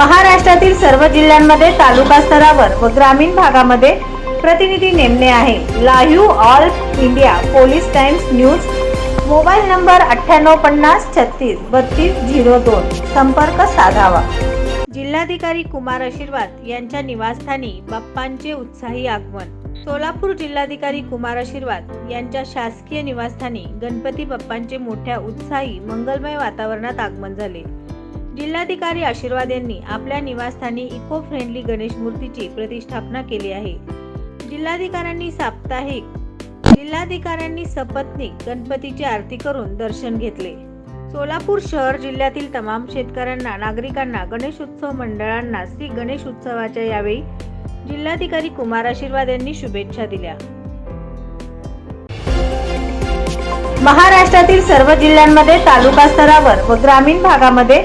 महाराष्ट्रातील सर्व जिल्ह्यांमध्ये तालुका स्तरावर व ग्रामीण भागामध्ये प्रतिनिधी नेमणे आहे. Live all India police times news. Mobile number अठ्ठ्याण्णव पन्नास छत्तीस बत्तीस झिरो दोन. संपर्क साधावा. जिल्हाधिकारी कुमार आशीर्वाद यांच्या निवासस्थानी बाप्पांचे उत्साही आगमन. सोलापूर जिल्हाधिकारी कुमार आशीर्वाद यांच्या शासकीय निवासस्थानी गणपती बाप्पांचे मोठ्या उत्साही मंगलमय वातावरणात आगमन झाले. जिल्हाधिकारी आशीर्वाद यांनी आपल्या निवासस्थानी इको फ्रेंडली गणेश मूर्तीची प्रतिष्ठापना केली आहे. जिल्हाधिकाऱ्यांनी साप्ताहिक जिल्हाधिकाऱ्यांनी सपत्नीक गणपतीची आरती करून दर्शन घेतले. सोलापूर शहर जिल्ह्यातील तमाम शेतकऱ्यांना नागरिकांना गणेश उत्सव मंडळांना श्री गणेश उत्सवाच्या यावेळी जिल्हाधिकारी कुमार आशीर्वाद यांनी शुभेच्छा दिल्या. महाराष्ट्रातील सर्व जिल्ह्यांमध्ये तालुका स्तरावर व ग्रामीण भागामध्ये